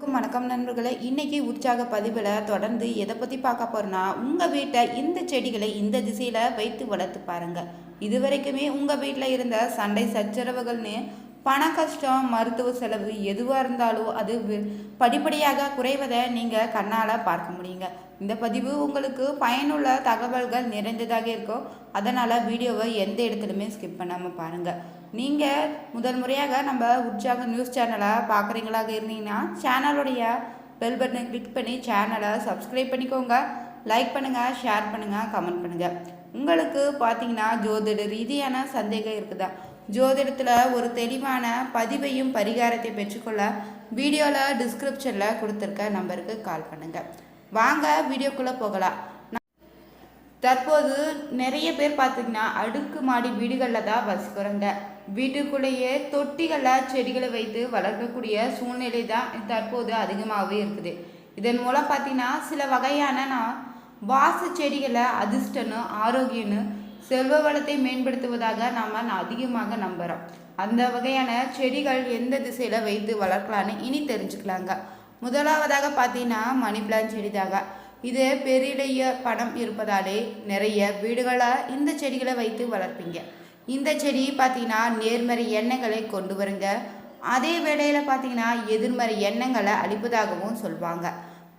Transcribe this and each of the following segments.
வணக்கம் வணக்கம் நண்பர்களே. இன்னைக்கு உற்சாக பதிவில் தொடர்ந்து எதை பற்றி பார்க்க போகிறோன்னா உங்கள் வீட்டை இந்த செடிகளை இந்த திசையில் வைத்து வளர்த்து பாருங்க. இது வரைக்குமே உங்கள் வீட்டில் இருந்த சண்டை சச்சரவுகள்னு பண கஷ்டம் மருத்துவ செலவு எதுவாக இருந்தாலும் அது படிப்படியாக குறைவதை நீங்கள் கண்ணால் பார்க்க முடியுங்க. இந்த பதிவு உங்களுக்கு பயனுள்ள தகவல்கள் நிறைந்ததாக இருக்கும். அதனால் வீடியோவை எந்த இடத்துலையுமே ஸ்கிப் பண்ணாமல் பாருங்கள் நீங்கள் முதல் முறையாக நம்ம உற்சாக நியூஸ் சேனலை பார்க்குறீங்களாக இருந்தீங்கன்னா சேனலுடைய பெல் பட்டனை கிளிக் பண்ணி சேனலை சப்ஸ்கிரைப் பண்ணிக்கோங்க. லைக் பண்ணுங்கள் ஷேர் பண்ணுங்கள் கமெண்ட் பண்ணுங்கள் உங்களுக்கு பார்த்தீங்கன்னா ஜோதிட ரீதியான சந்தேகம் இருக்குதா? ஜோதிடத்தில் ஒரு தெளிவான பதிவையும் பரிகாரத்தை பெற்றுக்கொள்ள வீடியோவில் டிஸ்கிரிப்ஷனில் கொடுத்துருக்க நம்பருக்கு கால் பண்ணுங்கள் வாங்க வீடியோக்குள்ளே போகலாம். தற்போது நிறைய பேர் பார்த்தீங்கன்னா அடுக்கு மாடி வீடுகளில் தான் வசிக்கிறோங்க. வீட்டுக்குள்ளேயே தொட்டிகளில் செடிகளை வைத்து வளர்க்கக்கூடிய சூழ்நிலை தான் தற்போது அதிகமாகவே இருக்குது. இதன் மூலம் பார்த்தீங்கன்னா சில வகையான நான் வாசு செடிகளை அதிர்ஷ்டனு ஆரோக்கியன்னு செல்வ வளத்தை மேம்படுத்துவதாக நாம் அதிகமாக நம்புகிறோம் அந்த வகையான செடிகள் எந்த திசையில் வைத்து வளர்க்கலான்னு இனி தெரிஞ்சுக்கலாங்க. முதலாவதாக பார்த்தீங்கன்னா மணி பிளான் செடிதாக இது பெரிய பணம் இருப்பதாலே நிறைய வீடுகளை இந்த செடிகளை வைத்து வளர்ப்பீங்க. இந்த செடி பார்த்தீங்கன்னா நேர்மறை எண்ணங்களை கொண்டு வருங்க. அதே வேளையில் பார்த்தீங்கன்னா எதிர்மறை எண்ணங்களை அழிப்பதாகவும் சொல்லுவாங்க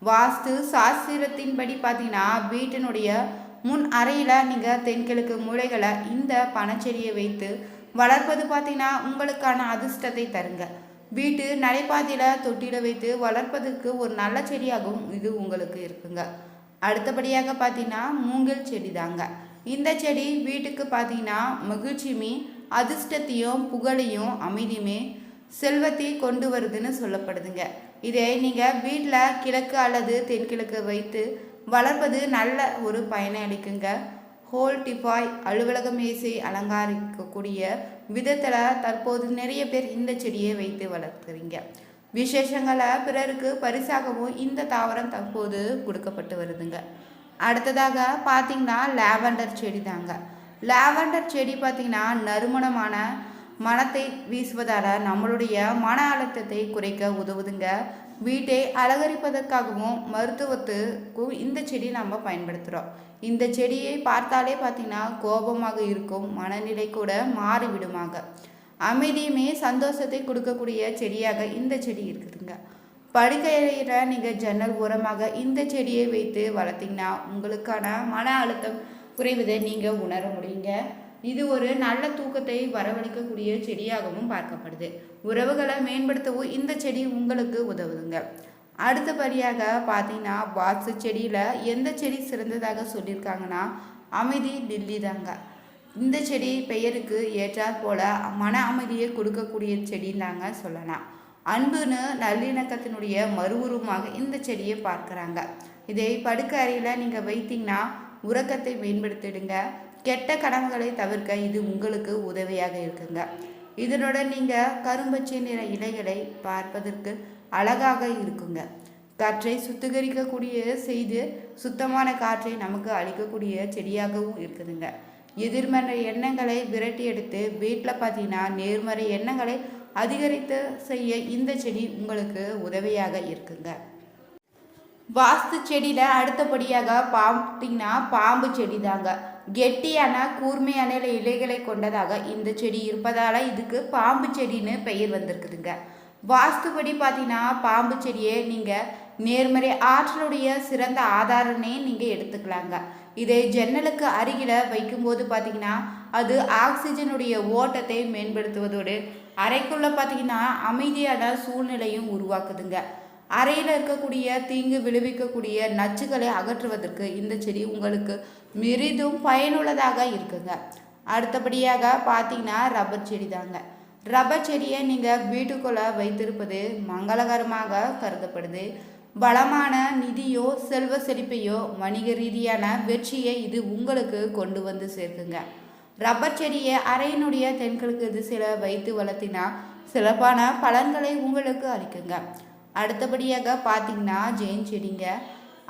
வாஸ்து சாஸ்திரத்தின்படி பார்த்திங்கன்னா வீட்டினுடைய முன் அறையில் நீங்கள் தென்கிழக்கு மூளைகளை இந்த பனச்செடியை வைத்து வளர்ப்பது பார்த்திங்கன்னா உங்களுக்கான அதிர்ஷ்டத்தை தருங்க. வீட்டு நடைபாதையில் தொட்டியில் வைத்து வளர்ப்பதற்கு ஒரு நல்ல செடியாகவும் இது உங்களுக்கு இருக்குங்க. அடுத்தபடியாக பார்த்தீங்கன்னா மூங்கில் செடி தாங்க இந்த செடி வீட்டுக்கு பார்த்தீங்கன்னா மகிழ்ச்சியுமே அதிர்ஷ்டத்தையும் புகழையும் அமைதியுமே செல்வத்தை கொண்டு வருதுன்னு சொல்லப்படுதுங்க. இதை நீங்கள் வீட்டில் கிழக்கு அல்லது தென்கிழக்கு வைத்து வளர்ப்பது நல்ல ஒரு பயனை அளிக்குங்க. ஹோல் டிஃபாய் அலுவலக மேசை அலங்கரிக்கக்கூடிய விதத்தில் தற்போது நிறைய பேர் இந்த செடியை வைத்து வளர்க்குறீங்க. விசேஷங்களை பிறருக்கு பரிசாகவும் இந்த தாவரம் தற்போது கொடுக்கப்பட்டு வருதுங்க. அடுத்ததாக பார்த்திங்கன்னா லாவெண்டர் செடி தாங்க. லாவெண்டர் செடி பார்த்திங்கன்னா நறுமணமான மனத்தை வீசுவதால் நம்மளுடைய மன அழுத்தத்தை குறைக்க உதவுதுங்க. வீட்டை அலங்கரிப்பதற்காகவும் மருத்துவத்துக்கும் இந்த செடி நம்ம பயன்படுத்துகிறோம் இந்த செடியை பார்த்தாலே பார்த்தீங்கன்னா கோபமாக இருக்கும் மனநிலை கூட மாறிவிடுமாங்க. அமைதியுமே சந்தோஷத்தை கொடுக்கக்கூடிய செடியாக இந்த செடி இருக்குதுங்க. படுக்கையில் நீங்கள் ஜன்னல் ஓரமாக இந்த செடியை வைத்து வளர்த்தீங்கன்னா உங்களுக்கான மன அழுத்தம் குறைவதை நீங்கள் உணர முடியுங்க. இது ஒரு நல்ல தூக்கத்தை வரவழைக்கக்கூடிய செடியாகவும் பார்க்கப்படுது. உறவுகளை மேம்படுத்தவும் இந்த செடி உங்களுக்கு உதவுதுங்க. அடுத்தபடியாக பார்த்தீங்கன்னா வாசு செடியில் எந்த செடி சிறந்ததாக சொல்லியிருக்காங்கன்னா அமைதி டில்லி தாங்க. இந்த செடி பெயருக்கு ஏற்றாற் போல மன அமைதியை கொடுக்கக்கூடிய செடின்னு தாங்க சொல்லலாம். அன்புன்னு நல்லிணக்கத்தினுடைய மறுவுருவமாக இந்த செடியை பார்க்குறாங்க. இதை படுக்க அறையில் நீங்கள் வைத்தீங்கன்னா உறக்கத்தை மேம்படுத்திடுங்க. கெட்ட கனவுகளை தவிர்க்க இது உங்களுக்கு உதவியாக இருக்குங்க. இதனோட நீங்கள் கரும்பச்சை நிற இலைகளை பார்ப்பதற்கு அழகாக இருக்குங்க. காற்றை சுத்திகரிக்கக்கூடிய செய்து சுத்தமான காற்றை நமக்கு அளிக்கக்கூடிய செடியாகவும் இருக்குதுங்க. எதிர்மறை எண்ணங்களை விரட்டி எடுத்து வீட்டில் பார்த்தீங்கன்னா நேர்மறை எண்ணங்களை அதிகரித்து செய்ய இந்த செடி உங்களுக்கு உதவியாக இருக்குங்க. வாஸ்து செடியில் அடுத்தபடியாக பார்த்தீங்கன்னா பாம்பு செடி தாங்க கெட்டியான கூர்மையான இலைகளை கொண்டதாக இந்த செடி இருப்பதால் இதுக்கு பாம்பு செடின்னு பெயர் வந்திருக்குதுங்க. வாஸ்துபடி பார்த்தீங்கன்னா பாம்பு செடியை நீங்கள் நேர்மறை ஆற்றலுடைய சிறந்த ஆதாரனே நீங்கள் எடுத்துக்கலாங்க. இதை ஜன்னலுக்கு அருகில் வைக்கும்போது பார்த்திங்கன்னா அது ஆக்சிஜனுடைய ஓட்டத்தை மேம்படுத்துவதோடு அறைக்குள்ளே பார்த்தீங்கன்னா அமைதியான சூழ்நிலையும் உருவாக்குதுங்க. அறையில் இருக்கக்கூடிய தீங்கு விளைவிக்கக்கூடிய நச்சுக்களை அகற்றுவதற்கு இந்த செடி உங்களுக்கு மிரிதும் பயனுள்ளதாக இருக்குங்க. அடுத்தபடியாக பார்த்தீங்கன்னா ரப்பர் செடி தாங்க ரப்பர் செடியை நீங்கள் வீட்டுக்குள்ளே வைத்திருப்பது மங்களகரமாக கருதப்படுது. வளமான நிதியோ செல்வ செழிப்பையோ வணிக ரீதியான வெற்றியை இது உங்களுக்கு கொண்டு வந்து சேர்க்குங்க. ரப்பர் செடியை அறையினுடைய தென்கிழக்கு திசையில் வைத்து வளர்த்தினா சிறப்பான பலன்களை உங்களுக்கு அளிக்குங்க. அடுத்தபடியாக பார்த்தீங்கன்னா ஜெயின் செடிங்க.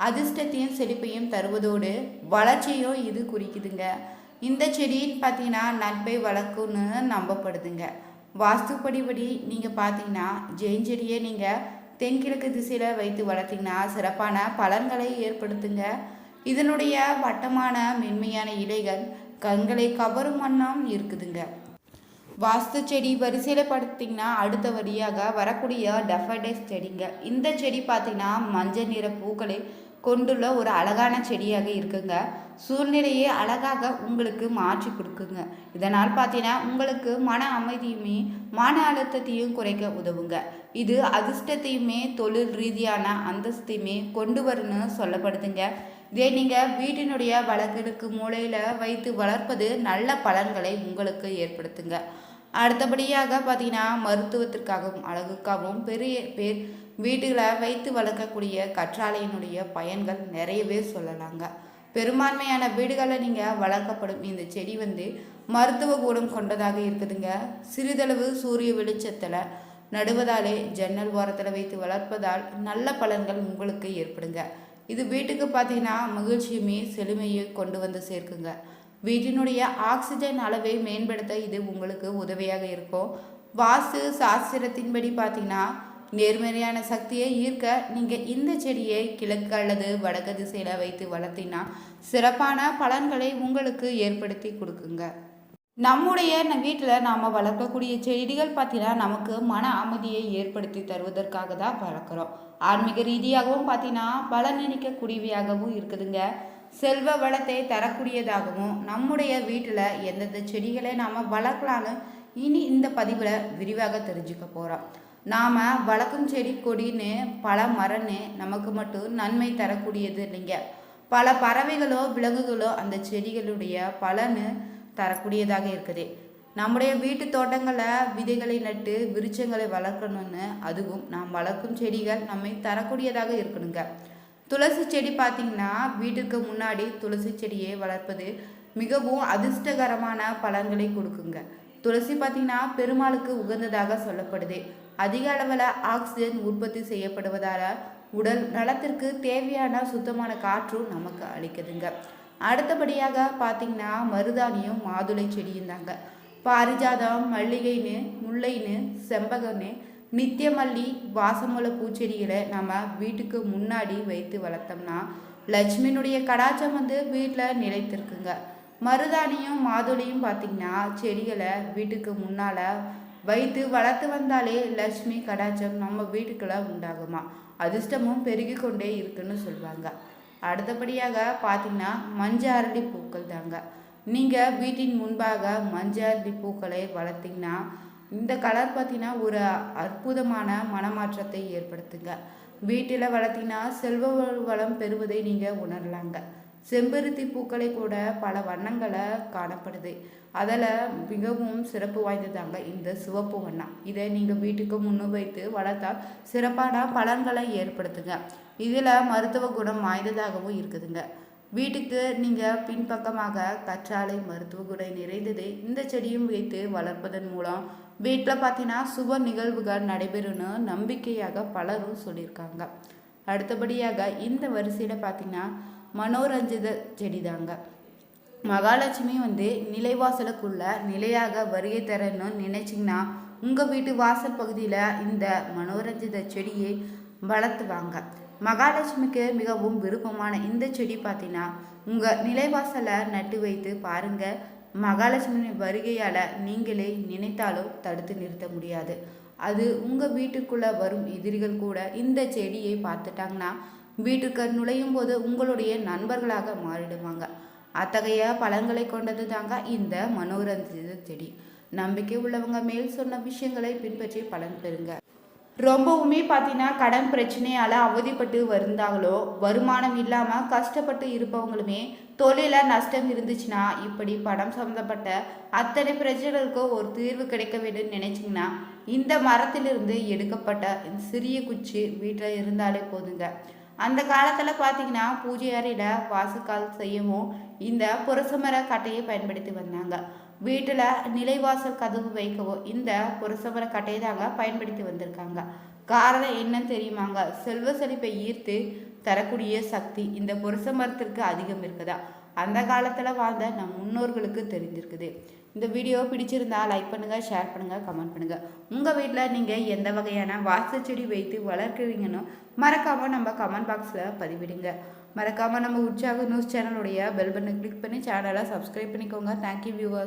அதிர்ஷ்டத்தையும் செழிப்பையும் தருவதோடு வளர்ச்சியும் இது குறிக்குதுங்க. இந்த செடின்னு பார்த்தீங்கன்னா நட்பை வளர்க்கும்னு நம்பப்படுதுங்க. வாஸ்துப்படிபடி நீங்கள் பார்த்தீங்கன்னா ஜெயின் செடியை நீங்கள் தென்கிழக்கு திசையில் வைத்து வளர்த்திங்கன்னா சிறப்பான பலன்களை ஏற்படுத்துங்க. இதனுடைய வட்டமான மென்மையான இலைகள் கண்களை கவரும் வண்ணம் இருக்குதுங்க. வாஸ்து செடி வரிசையில் படுத்திங்கன்னா அடுத்த வழியாக வரக்கூடிய டெஃபடைஸ் செடிங்க. இந்த செடி பார்த்திங்கன்னா மஞ்சள் நிற பூக்களை கொண்டுள்ள ஒரு அழகான செடியாக இருக்குங்க. சூழ்நிலையை அழகாக உங்களுக்கு மாற்றி கொடுக்குங்க. இதனால் பார்த்தீங்கன்னா உங்களுக்கு மன அமைதியுமே மன அழுத்தத்தையும் குறைக்க உதவுங்க. இது அதிர்ஷ்டத்தையுமே தொழில் ரீதியான அந்தஸ்தையுமே கொண்டு வரும்னு சொல்லப்படுதுங்க. இதே நீங்கள் வீட்டினுடைய வழக்கிற்கு மூலையில் வைத்து வளர்ப்பது நல்ல பலன்களை உங்களுக்கு ஏற்படுத்துங்க. அடுத்தபடியாக பார்த்தீங்கன்னா மருத்துவத்திற்காகவும் அழகுக்காகவும் பெரிய பேர் வீடுகளை வைத்து வளர்க்கக்கூடிய கற்றாழையினுடைய பயன்கள் நிறையவே சொல்லலாங்க. பெரும்பான்மையான வீடுகளில் நீங்கள் வளர்க்கப்படும் இந்த செடி வந்து மருத்துவ குணம் கொண்டதாக இருக்குதுங்க. சிறிதளவு சூரிய வெளிச்சத்தில் நடுவதாலே ஜன்னல் ஓரத்தில் வைத்து வளர்ப்பதால் நல்ல பலன்கள் உங்களுக்கு ஏற்படுங்க. இது வீட்டுக்கு பார்த்தீங்கன்னா மகிழ்ச்சியுமே செழுமையை கொண்டு வந்து சேர்க்குங்க. வீட்டினுடைய ஆக்சிஜன் அளவை மேம்படுத்த இது உங்களுக்கு உதவியாக இருக்கும். வாஸ்து சாஸ்திரத்தின்படி பார்த்தீங்கன்னா நேர்மறையான சக்தியை ஈர்க்க நீங்கள் இந்த செடியை கிழக்கு அல்லது வடக்கு திசையில் வைத்து வளர்த்தினா சிறப்பான பலன்களை உங்களுக்கு ஏற்படுத்தி கொடுக்குங்க. நம்முடைய வீட்டில் நாம் வளர்க்கக்கூடிய செடிகள் பார்த்தீங்கன்னா நமக்கு மன அமைதியை ஏற்படுத்தி தருவதற்காக தான் வளர்க்குறோம். ஆன்மீக ரீதியாகவும் பார்த்தீங்கன்னா பலன் நினைக்கக்கூடியவையாகவும் இருக்குதுங்க. செல்வ வளத்தை தரக்கூடியதாகவும் நம்முடைய வீட்டில் எந்தெந்த செடிகளை நாம் வளர்க்கலான்னு இனி இந்த பதிவில் விரிவாக தெரிஞ்சுக்க போகிறோம் நாம் வளர்க்கும் செடி கொடின்னு பல மரன்னு நமக்கு மட்டும் நன்மை தரக்கூடியது இல்லைங்க. பல பறவைகளோ விலங்குகளோ அந்த செடிகளுடைய பலனு தரக்கூடியதாக இருக்குது. நம்முடைய வீட்டு தோட்டங்களில் விதைகளை நட்டு விருச்சங்களை வளர்க்கணும்னு அதுவும் நாம் வளர்க்கும் செடிகள் நம்மை தரக்கூடியதாக இருக்கணுங்க. துளசி செடி பார்த்திங்கன்னா வீட்டுக்கு முன்னாடி துளசி செடியை வளர்ப்பது மிகவும் அதிர்ஷ்டகரமான பலன்களை கொடுக்குங்க. துளசி பார்த்திங்கன்னா பெருமாளுக்கு உகந்ததாக சொல்லப்படுது. அதிக அளவில் ஆக்சிஜன் உற்பத்தி செய்யப்படுவதால் உடல் நலத்திற்கு தேவையான சுத்தமான காற்றும் நமக்கு அளிக்குதுங்க. அடுத்தபடியாக பார்த்திங்கன்னா மருதாணியும் மாதுளை செடியும் தாங்க. பாரிஜாதம் மல்லிகைன்னு முல்லைன்னு செம்பகன்னு நித்தியமல்லி வாசமுள்ள பூச்செடிகளை நம்ம வீட்டுக்கு முன்னாடி வைத்து வளர்த்தோம்னா லட்சுமியினுடைய கடாச்சம் வந்து வீட்டில் நிலைத்திருக்குங்க. மருதாணியும் மாதுளையும் பார்த்திங்கன்னா செடிகளை வீட்டுக்கு முன்னால் வைத்து வளர்த்து வந்தாலே லட்சுமி கடாச்சம் நம்ம வீட்டுக்குள்ள உண்டாகுமா? அதிர்ஷ்டமும் பெருகி கொண்டே இருக்குன்னு சொல்லுவாங்க அடுத்தபடியாக பார்த்தீங்கன்னா மஞ்ச அரளி பூக்கள் தாங்க. நீங்கள் வீட்டின் முன்பாக மஞ்ச அரளி பூக்களை வளர்த்திங்கன்னா இந்த கலர் பார்த்திங்கன்னா ஒரு அற்புதமான மனமாற்றத்தை ஏற்படுத்துங்க. வீட்டில் வளர்த்திங்கன்னா செல்வ வளம் பெறுவதை நீங்கள் உணரலாங்க. செம்பருத்தி பூக்களை கூட பல வண்ணங்களை காணப்படுது. அதில் மிகவும் சிறப்பு வாய்ந்ததாங்க இந்த சிவப்பு வண்ணம். இதை நீங்கள் வீட்டுக்கு முன்னு வைத்து வளர்த்தா சிறப்பான பலன்களை ஏற்படுத்துங்க. இதில் மருத்துவ குணம் வாய்ந்ததாகவும் இருக்குதுங்க. வீட்டுக்கு நீங்கள் பின்பக்கமாக கற்றாழை மருத்துவ குணம் நிறைந்தது இந்த செடியும் வைத்து வளர்ப்பதன் மூலம் வீட்டில் பார்த்தீங்கன்னா சுப நிகழ்வுகள் நடைபெறும்னு நம்பிக்கையாக பலரும் சொல்லியிருக்காங்க. அடுத்தபடியாக இந்த வரிசையில் பார்த்தீங்கன்னா மனோரஞ்சித செடி தாங்க மகாலட்சுமி வந்து நிலைவாசலுக்குள்ள நிலையாக வருகை தரணும்னு நினைச்சிங்கன்னா உங்கள் வீட்டு வாசல் பகுதியில் இந்த மனோரஞ்சித செடியை வளர்த்துவாங்க. மகாலட்சுமிக்கு மிகவும் விருப்பமான இந்த செடி பார்த்தீங்கன்னா உங்கள் நிலைவாசலை நட்டு வைத்து பாருங்கள் மகாலட்சுமி வருகையால் நீங்களே நினைத்தாலும் தடுத்து நிறுத்த முடியாது. அது உங்கள் வீட்டுக்குள்ளே வரும் எதிரிகள் கூட இந்த செடியை பார்த்துட்டாங்கன்னா வீட்டுக்கு நுழையும் போது உங்களுடைய நண்பர்களாக மாறிடுவாங்க. அத்தகைய பலன்களை கொண்டது தாங்க இந்த மனோரஞ்சித செடி. நம்பிக்கை உள்ளவங்க மேல் சொன்ன விஷயங்களை பின்பற்றி பலன் பெறுங்க. ரொம்பவுமே பார்த்தீங்கன்னா கடன் பிரச்சனையால் அவதிப்பட்டு வருந்தாங்களோ வருமானம் இல்லாமல் கஷ்டப்பட்டு இருப்பவங்களுமே தொழிலில் நஷ்டம் இருந்துச்சுன்னா இப்படி படம் சம்மந்தப்பட்ட அத்தனை பிரச்சனைகளுக்கும் ஒரு தீர்வு கிடைக்க வேண்டும் நினைச்சிங்கன்னா இந்த மரத்திலிருந்து எடுக்கப்பட்ட சிறிய குச்சி வீட்டில் இருந்தாலே போதுங்க. அந்த காலத்தில் பார்த்தீங்கன்னா பூஜை அறையில் வாசுக்கால் செய்யவும் இந்த புரசமர கட்டையை பயன்படுத்தி வந்தாங்க. வீட்டில் நிலைவாசல் கதவு வைக்கவோ இந்த புரசமர கட்டையை தாங்க பயன்படுத்தி வந்திருக்காங்க. காரணம் என்னன்னு தெரியுமாங்க? செல்வ செழிப்பை ஈர்த்து தரக்கூடிய சக்தி இந்த புரச மரத்திற்கு அதிகம் இருக்குதா? அந்த காலத்தில் வாழ்ந்த நம் முன்னோர்களுக்கு தெரிஞ்சிருக்குது இந்த வீடியோ பிடிச்சிருந்தா லைக் பண்ணுங்கள் ஷேர் பண்ணுங்கள் கமெண்ட் பண்ணுங்கள் உங்கள் வீட்டில் நீங்கள் எந்த வகையான வாசல் செடி வைத்து வளர்க்குறீங்கன்னு மறக்காமல் நம்ம கமெண்ட் பாக்ஸில் பதிவிடுங்க. மறக்காமல் நம்ம உற்சாக நியூஸ் சேனலுடைய பெல் பட்டனை கிளிக் பண்ணி சேனலை சப்ஸ்கிரைப் பண்ணிக்கோங்க. Thank you viewer